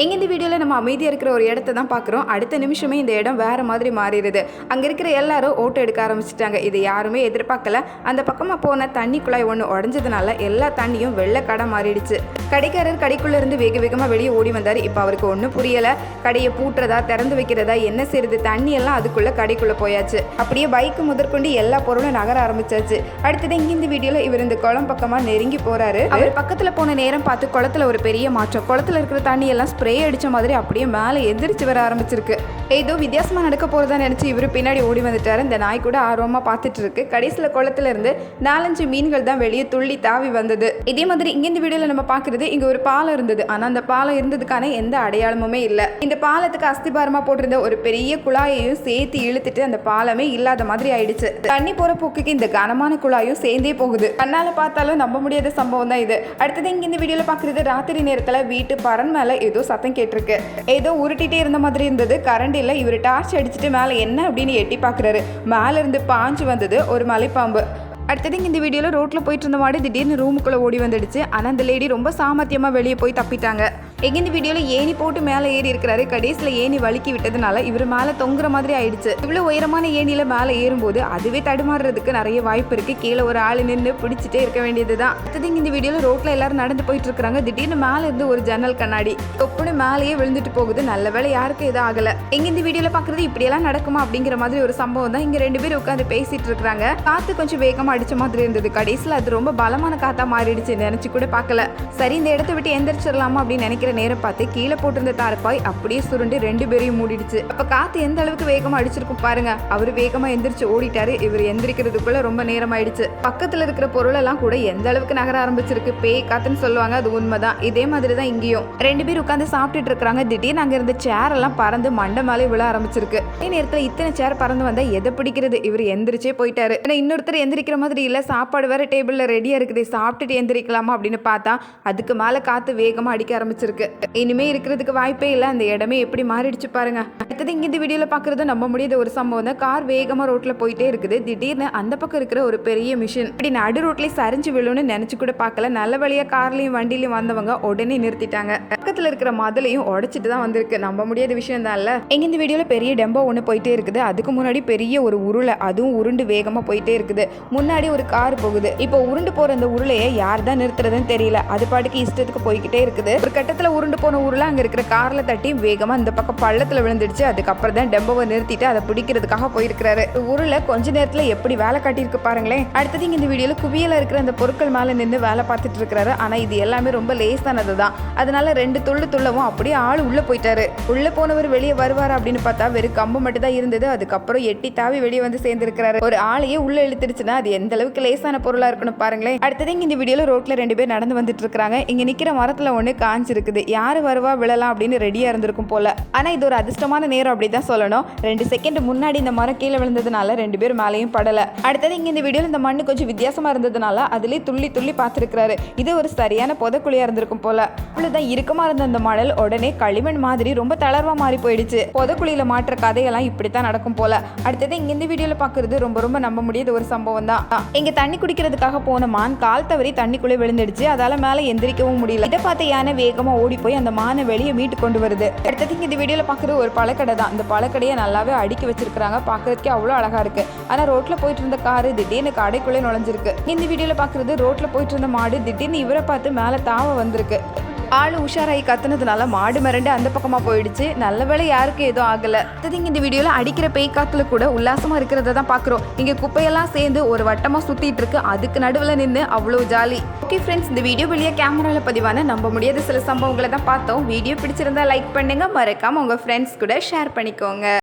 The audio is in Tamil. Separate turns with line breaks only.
எங்க இந்த வீடியோவில் நம்ம அமைதியாக இருக்கிற ஒரு இடத்த தான் பார்க்குறோம். அடுத்த நிமிஷமே இந்த இடம் வேறு மாதிரி மாறிடுது. அங்கே இருக்கிற எல்லாரும் ஓட்டோ எடுக்க ஆரம்பிச்சிட்டாங்க. இது யாருமே எதிர்பார்க்கல. அந்த பக்கமாக போன தண்ணி குழாய் ஒன்று உடஞ்சதுனால எல்லா தண்ணியும் வெள்ளை கடை மாறிடுச்சு. கடைக்காரர் கடைக்குள்ள இருந்து வேக வேகமாக வெளியே ஓடி வந்தார். இப்போ அவருக்கு ஒன்றும் புரியல. கடையை பூட்டுறதா திறந்து வைக்கிறதா என்ன செய்யுது தண்ணி எல்லாம் அதுக்குள்ள கடைக்குள்ள போயாச்சு. அப்படியே பைக்கு முதற்கொண்டு எல்லா பொருளும் நகர ஆரம்பிச்சாச்சு. அடுத்தது இங்க இந்த வீடியோல இவர் இந்த குளம் பக்கமா நெருங்கி போறாரு. அவர் பக்கத்துல போன நேரம் பார்த்து குளத்துல ஒரு பெரிய மாற்றம். குளத்துல இருக்கிற தண்ணி எல்லாம் ஸ்ப்ரே அடிச்ச மாதிரி அப்படியே மேலே எந்திரிச்சு வர ஆரம்பிச்சிருக்கு. ஏதோ வித்தியாசமா நடக்க போறதா நினைச்சு இவர் பின்னாடி ஓடி வந்துட்டாரு. இந்த நாய் கூட ஆர்வமா பார்த்துட்டு இருக்கு. கடைசியில் குளத்துல இருந்து நாலஞ்சு மீன்கள் தான் வெளியே துள்ளி தாவி வந்தது. இதே மாதிரி இங்கேருந்து வீடியோவில் நம்ம பார்க்குறது இங்க ஒரு பாலம் இருந்தது. ஆனா அந்த பாலம் இருந்ததுக்கான எந்த அடையாளமுமே இல்ல. இந்த பாலத்துக்கு அஸ்திபாரமா போட்டிருந்த ஒரு பெரிய குழாயையும் சேர்த்து இழுத்துட்டு அந்த பாலமே இல்லாத மாதிரி ஆயிடுச்சு. தண்ணி போற போக்குக்கு இந்த கனமான குழாயும் சேர்ந்தே போகுது. கண்ணால பார்த்தாலும் நம்ப முடியாத சம்பவம் தான் இது. அடுத்தது இங்கே இந்த வீடியோவில் பாக்குறது ராத்திரி நேரத்துல வீட்டு பரன் மேல ஏதோ சத்தம் கேட்டிருக்கு. ஏதோ உருட்டிட்டே இருந்த மாதிரி இருந்தது. கரண்ட் இல்லை. இவர் டார்ச் அடிச்சுட்டு மேலே என்ன அப்படின்னு எட்டி பார்க்குறாரு. மேலே இருந்து பாஞ்சு வந்தது ஒரு மலைப்பாம்பு. அடுத்தது இந்த வீடியோவில் ரோட்டில் போயிட்டு இருந்த மாதிரி திடீர்னு ரூமுக்குள்ளே ஓடி வந்துடுச்சு. ஆனால் அந்த லேடி ரொம்ப சாமர்த்தியமாக வெளியே போய் தப்பிட்டாங்க. எங்க இந்த வீடியோவில் ஏணி போட்டு மேலே ஏறி இருக்கிறாரு. கடைசியில் ஏணி வழுக்கி விட்டதுனால இவர் மேலே தொங்குற மாதிரி ஆயிடுச்சு. இவ்வளோ உயரமான ஏணியில் மேலே ஏறும்போது அதுவே தடுமாறுறதுக்கு நிறைய வாய்ப்பு இருக்கு. கீழே ஒரு ஆள் நின்று பிடிச்சிட்டே இருக்க வேண்டியது தான் அடுத்தது இந்த வீடியோவில் ரோட்டில் எல்லாரும் நடந்து போயிட்டு இருக்காங்க திடீர்னு மேலே இருந்து ஒரு ஜன்னல் கண்ணாடி. தொப்புன்னு மேலேயே விழுந்துட்டு போகுது. நல்ல வேலை யாருக்கும் எதுவும் ஆகலை. எங்க இந்த வீடியோவில் பார்க்குறது இப்படியெல்லாம் நடக்குமா அப்படிங்கிற மாதிரி ஒரு சம்பவம் தான் இங்கே ரெண்டு பேரும் உட்காந்து பேசிட்டு இருக்காங்க காற்று கொஞ்சம் வேகமாக அடிச்ச மாதிரி இருந்தது. கடைசியில் அது ரொம்ப பலமான காத்தா மாறிடுச்சு. நினச்சி கூட பார்க்கல. சரி இந்த இடத்த விட்டு எந்திரிச்சிடலாமா அப்படின்னு நினைக்கிற நேரம் பார்த்து கீழே போட்டிருந்த தாரப்பாய் அப்படியே சுருண்டு ரெண்டு பேரையும் மூடிடுச்சு. அப்ப காத்து எந்த அளவுக்கு வேகமா அடிச்சிருக்கும் பாருங்க. அவர் வேகமா எந்திரிச்சு ஓடிட்டாரு. இவர் எந்திரிக்கிறதுக்குள்ள ரொம்ப நேரம் ஆயிடுச்சு பக்கத்துல இருக்கிற பொருள் எல்லாம் கூட எந்த அளவுக்கு நகர ஆரம்பிச்சிருக்கு? பேய் காத்துன்னு சொல்லுவாங்க. அது உண்மைதான். இதே மாதிரி தான் இங்கேயும். ரெண்டு பேர் உட்காந்து சாப்பிட்டுட்டு இருக்காங்க திடீர்னு அங்க இருந்த சேர் எல்லாம் பறந்து மண்டை மேலே விழ ஆரம்பிச்சிருக்கு. அதே நேரத்துல இத்தனை சேர் பறந்து வந்தா எதை பிடிக்கிறது? இவர் எந்திரிச்சே போயிட்டாரு. ஆனா இன்னொருத்தர் எந்திரிக்கிற மாதிரி இல்ல. சாப்பாடு வேற டேபிள்ல ரெடியா இருக்குது. சாப்பிட்டுட்டு எந்திரிக்கலாமா அப்படின்னு பார்த்தா அதுக்கு மேல காத்து வேகமா அடிக்க ஆரம்பிச்சிருக்கு. இனிமே இருக்கிறதுக்கு வாய்ப்பே இல்லை. அந்த இடமே எப்படி மாறிடுச்சு பாருங்க. அடுத்தது இங்க இந்த வீடியோல பாக்குறது நம்ப முடியாத ஒரு சம்பவம் தான். கார் வேகமா ரோட்ல போயிட்டே இருக்குது. திடீர்னு அந்த பக்கம் இருக்கிற ஒரு பெரிய மிஷின் இப்படி நடு ரோட்லயே சரிஞ்சு விழுன்னு நினைச்சு கூட பார்க்கல நல்ல வழியா கார்லயும் வண்டிலையும் வந்தவங்க உடனே நிறுத்திட்டாங்க. பக்கத்துல இருக்கிற மதுளையும் உடைச்சிட்டு தான் வந்திருக்கு. நம்ப முடியாத விஷயம் தான் இல்ல. எங்க இந்த வீடியோல பெரிய டெம்போ ஒன்று போயிட்டே இருக்குது. அதுக்கு முன்னாடி பெரிய ஒரு உருளை அதுவும் உருண்டு வேகமா போயிட்டே இருக்குது. முன்னாடி ஒரு கார் போகுது. இப்போ உருண்டு போற அந்த உருளையை யார் தான் நிறுத்துறதுன்னு தெரியல. அது பாட்டுக்கு இஷ்டத்துக்கு போய்கிட்டே இருக்குது. ஒரு கட்டத்துல உருண்டு போன உருளை அங்கே இருக்கிற காரில் தட்டி வேகமாக இந்த பக்கம் பள்ளத்தில் விழுந்துடுச்சு. அதுக்கப்புறம் தான் டெம்போவை நிறுத்திட்டு அதை பிடிக்கிறதுக்காக போயிருக்கிறாரு. உருளை கொஞ்ச நேரத்தில் எப்படி வேலை காட்டியிருக்கு பாருங்களேன். அடுத்தது இங்கே இந்த வீடியோவில் குவியல இருக்கிற அந்த பொருட்கள் மேலே நின்று வேலை பார்த்துட்டு இருக்கிறாரு ஆனால் இது எல்லாமே ரொம்ப லேசானது தான். அதனால ரெண்டு துள்ளு துள்ளவும் அப்படியே ஆள் உள்ளே போயிட்டாரு. உள்ளே போனவர் வெளியே வருவார் அப்படின்னு பார்த்தா வெறும் கம்பு மட்டும் தான் இருந்தது. அதுக்கப்புறம் எட்டி தாவி வெளியே வந்து சேர்ந்துருக்கிறாரு. ஒரு ஆளையே உள்ள இழுத்துருச்சுன்னா அது எந்த அளவுக்கு லேசான பொருளாக இருக்கணும் பாருங்களேன். அடுத்தது இங்கே இந்த வீடியோவில் ரோட்ல ரெண்டு பேர் நடந்து வந்துட்டு இருக்காங்க. இங்க நிக்கிற மரத்தில் ஒன்று காஞ்சிருக்குது. யார் வருவா விழலாம் அப்படின்னு ரெடியாக இருந்திருக்கும் போல். ஆனால் இது ஒரு அதிர்ஷ்டமான நேரம் அப்படி தான் சொல்லணும். ரெண்டு செகண்ட் முன்னாடி இந்த மரம் கீழே விழுந்ததுனால ரெண்டு பேர் மேலேயும் படலை. அடுத்தது இங்கே இந்த வீடியோவில் இந்த மண்ணு கொஞ்சம் வித்தியாசமாக இருந்ததுனால அதுலேயே துள்ளி துள்ளி பார்த்துருக்குறாரு. இது ஒரு சரியான புதக்குழியாக இருந்திருக்கும் போல். அவ்வளவுதான் இறுக்கமாக இருந்த அந்த மணல் உடனே களிமண் மாதிரி ரொம்ப தளர்வா மாறி போயிடுச்சு. புதக்குழியில் மாற்ற கதையெல்லாம் இப்படி தான் நடக்கும் போல். அடுத்தது இங்கே இந்த வீடியோவில் பார்க்குறது ரொம்ப ரொம்ப நம்ப முடியாத ஒரு சம்பவம் தான். இங்கே தண்ணி குடிக்கிறதுக்காக போன மான் கால் தவறி தண்ணிக்குள்ளே விழுந்துடுச்சு. அதால் மேலே எந்திரிக்கவும் முடியல. இதை பார்த்து யானை வேகமாக ஓடி போய் அந்த மானை வெளியே மீட்டு கொண்டு வருது. அடுத்ததுக்கு இந்த வீடியோல பாக்குற ஒரு பழக்கடை தான். இந்த பழக்கடையை நல்லாவே அடுக்கி வச்சிருக்காங்க பாக்குறதுக்கே அவ்வளோ அழகா இருக்கு. ஆனா ரோட்ல போயிட்டு இருந்த காரு திடீர்னு கடைக்குள்ளே நுழைஞ்சிருக்கு. இந்த வீடியோல பாக்குறது ரோட்ல போயிட்டு இருந்த மாடு திடீர்னு இவரை பார்த்து மேல தாவ வந்திருக்கு. ஆள் உஷாராகி கத்துனதுனால மாடு மிரண்டு அந்த பக்கமாக போயிடுச்சு. நல்ல வேலை யாருக்கும் எதுவும் ஆகலை. அடுத்தது இந்த வீடியோவில் அடிக்கிற பேய் காத்துல கூட உல்லாசமாக இருக்கிறத தான் பார்க்குறோம் இங்கே குப்பையெல்லாம் சேர்ந்து ஒரு வட்டமாக சுற்றிட்டு இருக்கு. அதுக்கு நடுவில் நின்று அவ்வளோ ஜாலி. ஓகே ஃப்ரெண்ட்ஸ் இந்த வீடியோ வெளியே கேமராவில் பதிவான நம்ப முடியாத சில சம்பவங்களை தான் பார்த்தோம். வீடியோ பிடிச்சிருந்தா லைக் பண்ணுங்க. மறக்காமல் உங்கள் ஃப்ரெண்ட்ஸ் கூட ஷேர் பண்ணிக்கோங்க.